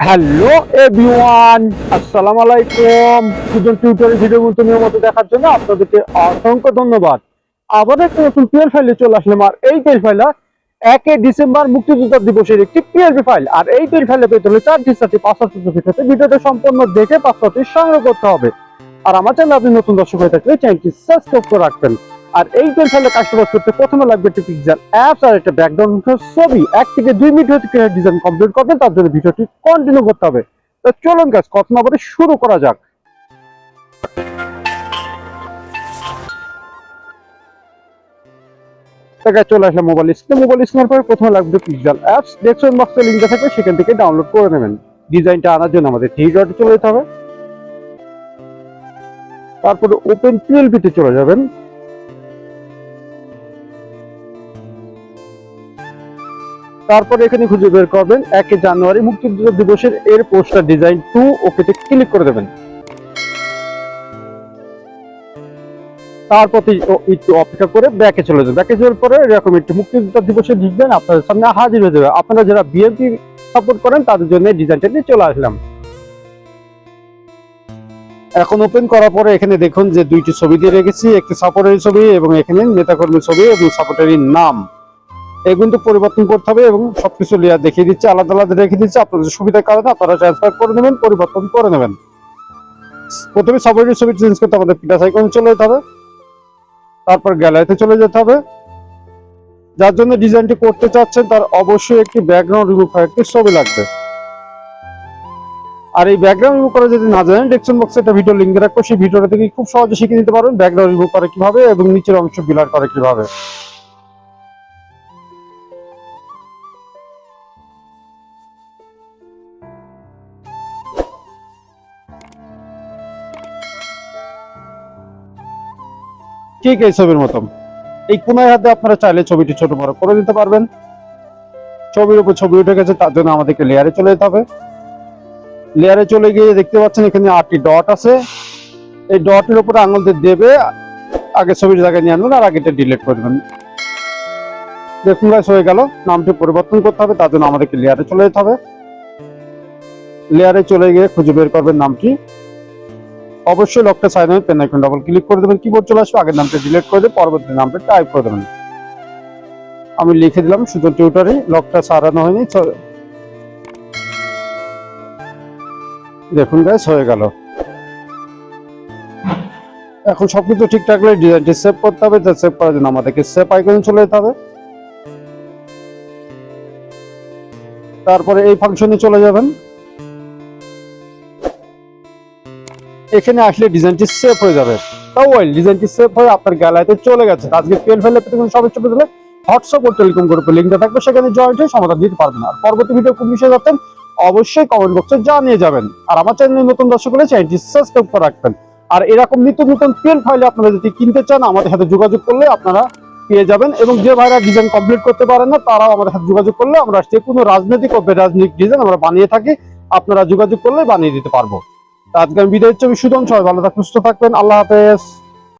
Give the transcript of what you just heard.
Hello everyone আসসালামু আলাইকুম Sujan tutorial video মতো নিয়মিত দেখার জন্য আপনাদেরকে অসংখ্য ধন্যবাদ। আবার একটা নতুন পিএল ফাইলে চলে আসলাম, আর এই পিএল ফাইলটা একে ডিসেম্বর মুক্তিযোদ্ধা দিবসের একটি পিএলপি ফাইল আর এই পিএল ফাইলে পেতে হলে চারটি সাথে পাঁচটা ভিডিওতে ভিডিওটা সম্পূর্ণ দেখে পাঁচটাটি সংগ্রহ করতে হবে। আর আমার চ্যানেল আপনি নতুন দর্শক হয়ে থাকলে চ্যানেলটি সাবস্ক্রাইব করে রাখবেন। আর এই ফাইলে কাস্টমাইজ করতে প্রথমে লাগবে একটি পিক্সেল অ্যাপস আর একটা ব্যাকগ্রাউন্ড ছবি। এক থেকে দুই মিনিট হতে ডিজাইন কমপ্লিট করবেন তার জন্য ভিডিওটি কন্টিনিউ করতে হবে। তো চলুন গাছ কথা না বলে শুরু করা যাক। টাকায় চলে আসলে মোবাইল স্ক্রিনে মোবাইল স্ক্রিনের পরে প্রথমে লাগবে পিক্সেল অ্যাপস ডেস্কটপ বক্সে লিঙ্ক থাকবে সেখান থেকে ডাউনলোড করে নেবেন। ডিজাইনটা আনার জন্য আমাদের থ্রি ডটে চলে যেতে হবে। তারপরে ওপেন পিএলপি তে চলে যাবেন। তারপরে এখানে খুঁজে বের করবেন, একে জানুয়ারি মুক্তিযুদ্ধ দিবসের এর পোস্টার ডিজাইন টু, ওকেতে ক্লিক করে দেবেন। তারপর একটু অপেক্ষা করে ব্যাকে চলে যাবেন ব্যাকে যাওয়ার পরে এরকম একটি মুক্তিযুদ্ধ দিবসে লিখবেন আপনাদের সামনে হাজির হয়ে যাবে। আপনারা যারা বিএনপি সাপোর্ট করেন, তাদের জন্য ডিজাইনটা নিয়ে চলে আসলাম। এখন ওপেন করার পরে এখানে দেখুন যে দুইটি ছবি দিয়ে রেখেছি। একটি সাপোর্টারি ছবি এবং এখানে নেতাকর্মীর ছবি এবং সাপোর্টারির নাম। কিন্তু পরিবর্তন করতে হবে এবং সবকিছু লেয়ার দেখিয়ে দিচ্ছে, আলাদা আলাদা রেখে দিচ্ছে। আপনাদের সুবিধার কারণে আপনারা ট্রান্সফার করে নেবেন, পরিবর্তন করে নেবেন। প্রথমে সাপোর্টারি ছবি চেঞ্জ করতে আমাদের পিটা সাইকনে চলে যেতে হবে। তারপর গ্যালারিতে চলে যেতে হবে। যার জন্য ডিজাইনটি করতে চাচ্ছেন, তার অবশ্যই একটি ব্যাকগ্রাউন্ড রিমুভ করা একটি ছবি লাগবে। আর এই ব্যাকগ্রাউন্ড রিমুভ করা যদি না জানেন ডেসক্রিপশন বক্সে একটা ভিডিও লিঙ্ক রাখব। সেই ভিডিওটা থেকে খুব সহজে শিখে নিতে পারবেন ব্যাকগ্রাউন্ড রিমুভ করে কীভাবে এবং নিচের অংশ বিলার করে কীভাবে। ঠিক এই ছবির মতন। এই কোনায় হাতে আপনারা চাইলে ছবিটি ছোট বড় করে দিতে পারবেন। ছবির উপর ছবি উঠে গেছে, তার জন্য আমাদেরকে লেয়ারে চলে যেতে হবে। লেয়ারে চলে গিয়ে দেখতে পাচ্ছেন এখানে আটটি ডট আছে। এই ডটের উপরে আঙুল দেবে, আগে ছবির জায়গায় নিয়ে আনবেন আর আগেটা ডিলিট করবেন দেখুন গাছ হয়ে গেল। নামটি পরিবর্তন করতে হবে, তার জন্য আমাদেরকে লেয়ারে চলে যেতে হবে। লেয়ারে চলে গিয়ে খুঁজে বের করবেন নামটি। অবশ্যই লকটা সাইন হবে পেন আইকন ডাবল ক্লিক করে দেবেন কিবোর্ড চলে আসবে, আগের নামটা ডিলিট করে দিয়ে পরবর্তী নামটা টাইপ করে দেবেন। আমি লিখে দিলাম, শুধু টিউটারে লকটা সারানো হয়নি দেখুন গাইস হয়ে গেল। এখন সবকিছু ঠিকঠাক হলে ডিজাইনটি সেভ করতে হবে তো সেভ করার জন্য আমাদেরকে সেভ আইকনে চলে যেতে হবে। তারপরে এই ফাংশনে চলে যাবেন। এখানে আসলে ডিজাইনটি সেফ হয়ে যাবে। তাও ওয়েল ডিজাইনটি সেভ হয়ে আপনার গ্যালারিতে চলে গেছে। আজকে পেন ফেলে পেতে কোনো চলে দিলে হোয়াটসঅ্যাপ ও টেলিকম গ্রুপে লিঙ্কটা থাকবে, সেখানে জয়েন্ট হয়ে সমাধান দিতে পারবেন। আর পরবর্তী ভিডিও কোন বিষয়ে যাচ্ছেন অবশ্যই কমেন্ট বক্সে জানিয়ে যাবেন। আর আমার চ্যানেলে নতুন দর্শক হলে চ্যানেলটি সাবস্ক্রাইব করে রাখবেন। আর এরকম নিত্য নতুন পেন ফাইলে আপনারা যদি কিনতে চান, আমাদের সাথে যোগাযোগ করলে আপনারা পেয়ে যাবেন। এবং যে ভাইরা ডিজাইন কমপ্লিট করতে পারেন না, তারাও আমাদের সাথে যোগাযোগ করলে আমরা যে কোনো রাজনৈতিক ও বেরাজনৈতিক ডিজাইন আমরা বানিয়ে থাকি, আপনারা যোগাযোগ করলে বানিয়ে দিতে পারব। আজকে আমি বিদায় হচ্ছে আমি সুদন সবাই ভালো থাকুন সুস্থ থাকবেন। আল্লাহ হাফেজ।